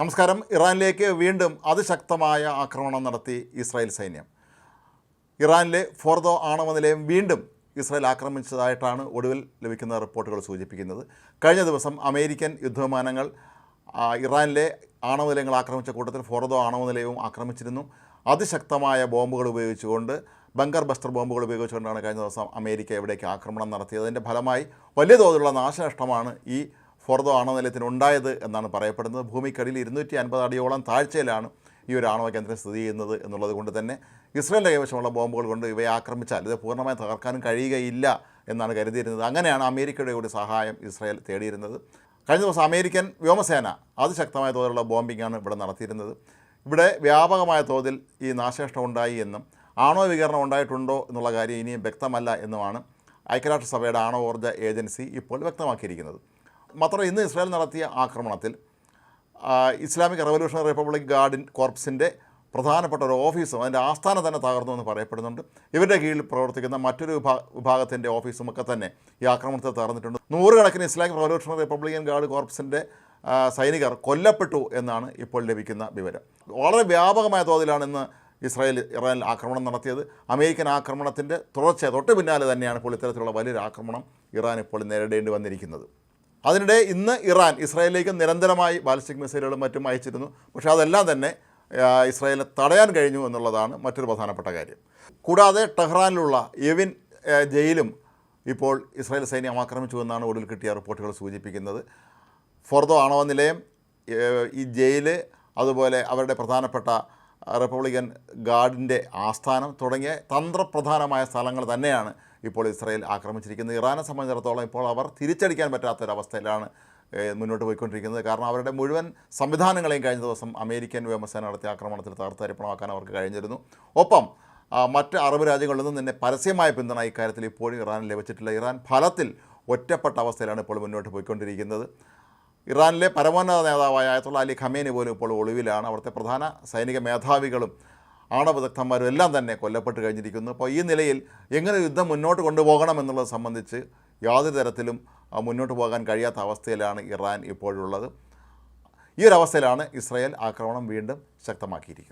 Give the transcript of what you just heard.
നമസ്കാരം. ഇറാനിലേക്ക് വീണ്ടും അതിശക്തമായ ആക്രമണം നടത്തി ഇസ്രായേൽ സൈന്യം. ഇറാനിലെ ഫോർദോ ആണവ നിലയം വീണ്ടും ഇസ്രായേൽ ആക്രമിച്ചതായിട്ടാണ് ഒടുവിൽ ലഭിക്കുന്ന റിപ്പോർട്ടുകൾ സൂചിപ്പിക്കുന്നത്. കഴിഞ്ഞ ദിവസം അമേരിക്കൻ യുദ്ധവിമാനങ്ങൾ ഇറാനിലെ ആണവ നിലയങ്ങൾ ആക്രമിച്ച കൂട്ടത്തിൽ ഫോർദോ ആണവ നിലയവും ആക്രമിച്ചിരുന്നു. അതിശക്തമായ ബോംബുകൾ ഉപയോഗിച്ചുകൊണ്ട് ബങ്കർ ബസ്റ്റർ ബോംബുകൾ ഉപയോഗിച്ചുകൊണ്ടാണ് കഴിഞ്ഞ ദിവസം അമേരിക്ക ഇവിടേക്ക് ആക്രമണം നടത്തിയത്. അതിന്റെ ഫലമായി വലിയ തോതിലുള്ള നാശനഷ്ടമാണ് ഈ ഫോർദോ ആണവ നിലയത്തിന് ഉണ്ടായത് എന്നാണ് പറയപ്പെടുന്നത്. ഭൂമിക്കടിയിൽ ഇരുന്നൂറ്റി അൻപത് അടിയോളം താഴ്ചയിലാണ് ഈ ഒരു ആണവ കേന്ദ്രം സ്ഥിതി ചെയ്യുന്നത് എന്നുള്ളത് കൊണ്ട് തന്നെ ഇസ്രയേലിന്റെ കൈവശമുള്ള ബോംബുകൾ കൊണ്ട് ഇവയെ ആക്രമിച്ചാൽ ഇത് പൂർണമായി തകർക്കാനും കഴിയുകയില്ല എന്നാണ് കരുതിയിരുന്നത്. അങ്ങനെയാണ് അമേരിക്കയുടെ കൂടി സഹായം ഇസ്രായേൽ തേടിയിരുന്നത്. കഴിഞ്ഞ ദിവസം അമേരിക്കൻ വ്യോമസേന അതിശക്തമായ തോതിലുള്ള ബോംബിങ്ങാണ് ഇവിടെ നടത്തിയിരുന്നത്. ഇവിടെ വ്യാപകമായ തോതിൽ ഈ നാശനഷ്ടം ഉണ്ടായി എന്നും ആണവ വികരണം ഉണ്ടായിട്ടുണ്ടോ എന്നുള്ള കാര്യം ഇനിയും വ്യക്തമല്ല എന്നുമാണ് ഐക്യരാഷ്ട്രസഭയുടെ ആണവോർജ ഏജൻസി ഇപ്പോൾ വ്യക്തമാക്കിയിരിക്കുന്നത്. മാത്രം ഇന്ന് ഇസ്രായേൽ നടത്തിയ ആക്രമണത്തിൽ ഇസ്ലാമിക് റവല്യൂഷണറി റിപ്പബ്ലിക് ഗാർഡിൻ കോർപ്സിന്റെ പ്രധാനപ്പെട്ട ഒരു ഓഫീസും അതിന്റെ ആസ്ഥാനം തന്നെ തകർന്നു എന്ന് പറയപ്പെടുന്നുണ്ട്. ഇവരുടെ കീഴിൽ പ്രവർത്തിക്കുന്ന മറ്റൊരു വിഭാ വിഭാഗത്തിന്റെ ഓഫീസും ഒക്കെ തന്നെ ഈ ആക്രമണത്തെ തകർന്നിട്ടുണ്ട്. നൂറുകണക്കിന് ഇസ്ലാമിക് റവല്യൂഷണറി റിപ്പബ്ലിക്കൻ ഗാർഡ് കോർപ്സിന്റെ സൈനികർ കൊല്ലപ്പെട്ടു എന്നാണ് ഇപ്പോൾ ലഭിക്കുന്ന വിവരം. വളരെ വ്യാപകമായ തോതിലാണ് ഇന്ന് ഇസ്രായേൽ ഇറാനിൽ ആക്രമണം നടത്തിയത്. അമേരിക്കൻ ആക്രമണത്തിന്റെ തുടർച്ച തൊട്ട് പിന്നാലെ തന്നെയാണ് ഇപ്പോൾ ഇത്തരത്തിലുള്ള വലിയൊരു ആക്രമണം ഇറാൻ ഇപ്പോൾ നേരിടേണ്ടി വന്നിരിക്കുന്നത്. അതിനിടെ ഇന്ന് ഇറാൻ ഇസ്രായേലിലേക്ക് നിരന്തരമായി ബാലിസ്റ്റിക് മിസൈലുകളും മറ്റും അയച്ചിരുന്നു. പക്ഷേ അതെല്ലാം തന്നെ ഇസ്രായേലിനെ തടയാൻ കഴിഞ്ഞു എന്നുള്ളതാണ് മറ്റൊരു പ്രധാനപ്പെട്ട കാര്യം. കൂടാതെ ടെഹ്റാനിലുള്ള എവിൻ ജയിലും ഇപ്പോൾ ഇസ്രായേൽ സൈന്യം ആക്രമിച്ചു എന്നാണ് ഒടുവിൽ കിട്ടിയ റിപ്പോർട്ടുകൾ സൂചിപ്പിക്കുന്നത്. ഫോർദോ ആണവ നിലയം ഈ ജയിൽ അതുപോലെ അവരുടെ പ്രധാനപ്പെട്ട റിപ്പബ്ലിക്കൻ ഗാർഡിന്റെ ആസ്ഥാനം തുടങ്ങിയ തന്ത്രപ്രധാനമായ സ്ഥലങ്ങൾ തന്നെയാണ് ഇപ്പോൾ ഇസ്രായേൽ ആക്രമിച്ചിരിക്കുന്നത്. ഇറാനെ സംബന്ധിച്ചിടത്തോളം ഇപ്പോൾ അവർ തിരിച്ചടിക്കാൻ പറ്റാത്തൊരവസ്ഥയിലാണ് മുന്നോട്ട് പോയിക്കൊണ്ടിരിക്കുന്നത്. കാരണം അവരുടെ മുഴുവൻ സംവിധാനങ്ങളെയും കഴിഞ്ഞ ദിവസം അമേരിക്കൻ വ്യോമസേന നടത്തിയ ആക്രമണത്തിൽ തകർത്തരിപ്പണമാക്കാൻ അവർക്ക് കഴിഞ്ഞിരുന്നു. ഒപ്പം മറ്റ് അറബ് രാജ്യങ്ങളിൽ നിന്നും തന്നെ പരസ്യമായ പിന്തുണ ഇക്കാര്യത്തിൽ ഇപ്പോഴും ഇറാൻ ലഭിച്ചിട്ടില്ല. ഇറാൻ ഫലത്തിൽ ഒറ്റപ്പെട്ട അവസ്ഥയിലാണ് ഇപ്പോൾ മുന്നോട്ട് പോയിക്കൊണ്ടിരിക്കുന്നത്. ഇറാനിലെ പരമോന്നത നേതാവായ ആയത്തുള്ള അലി ഖമേനി പോലും ഇപ്പോൾ ഒളിവിലാണ്. അവിടുത്തെ പ്രധാന സൈനിക മേധാവികളും ആണവ വിദഗ്ധന്മാരും എല്ലാം തന്നെ കൊല്ലപ്പെട്ട് കഴിഞ്ഞിരിക്കുന്നു. അപ്പോൾ ഈ നിലയിൽ എങ്ങനെ യുദ്ധം മുന്നോട്ട് കൊണ്ടുപോകണം എന്നുള്ളത് സംബന്ധിച്ച് യാതൊരു തരത്തിലും മുന്നോട്ട് പോകാൻ കഴിയാത്ത അവസ്ഥയിലാണ് ഇറാൻ ഇപ്പോഴുള്ളത്. ഈ ഒരു അവസ്ഥയിലാണ് ഇസ്രായേൽ ആക്രമണം വീണ്ടും ശക്തമാക്കിയിരിക്കുന്നത്.